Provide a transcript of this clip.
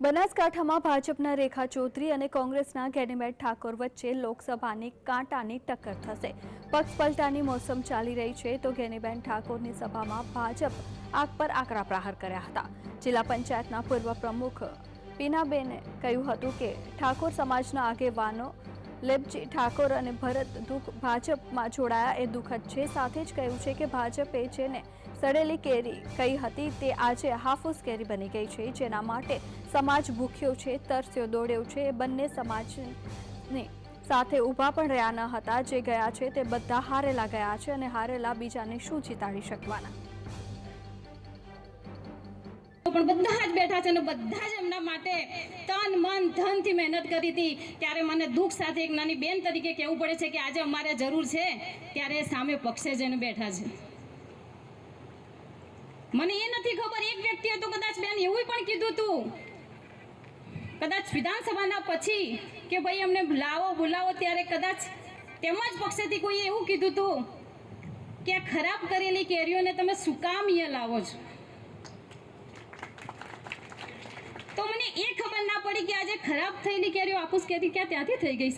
બનાસકાંઠામાં ભાજપના રેખા ચૌધરી અને કોંગ્રેસના ગેનીમેટ ઠાકોર વચ્ચે લોકસભાની કાંટાની ટક્કર થશે. પક્ષ પલટાની મોસમ ચાલી રહી છે તો ગેનીબેન ઠાકોરની સભામાં ભાજપ આગ પર આકરા પ્રહાર કર્યા હતા. જિલ્લા પંચાયતના પૂર્વ પ્રમુખ પીનાબેને કહ્યું હતું કે ઠાકોર સમાજના આગેવાનો લેબજી ઠાકોર અને ભરત દુઃખ ભાજપમાં જોડાયા. એ દુઃખદ છે. સાથે જ કહ્યું છે કે ભાજપે જેને સડેલી કેરી કહી હતી તે આજે હાફૂસ કેરી બની ગઈ છે. જેના માટે સમાજ ભૂખ્યો છે, તરસ્યો, દોડ્યો છે. બંને સમાજને સાથે ઊભા પણ રહ્યા ન હતા. જે ગયા છે તે બધા હારેલા ગયા છે અને હારેલા બીજાને શું જીતાડી શકવાના? પણ બધા જ બેઠા છે અને બધા જ એમના માટે તન મન ધનથી મહેનત કરી હતી. ત્યારે મને દુઃખ સાથે એક નાની બેન તરીકે કહેવું પડે છે કે આજે અમારે જરૂર છે ત્યારે સામે પક્ષે જઈને બેઠા છે. મને એ નથી ખબર, એક વ્યક્તિએ તો કદાચ બેન એવું પણ કીધું હતું કદાચ વિધાનસભાના પછી કે ભાઈ અમને લાવો, બોલાવો, ત્યારે કદાચ તેમજ પક્ષેથી કોઈએ એવું કીધું હતું કે આ ખરાબ કરેલી કેરીઓને તમે અહીંયા લાવો છો તો મને એ ખબર ના પડી કે આજે ખરાબ થયેલી કેરીઓ આપુસ કેરી ક્યાં ત્યાંથી થઈ ગઈ?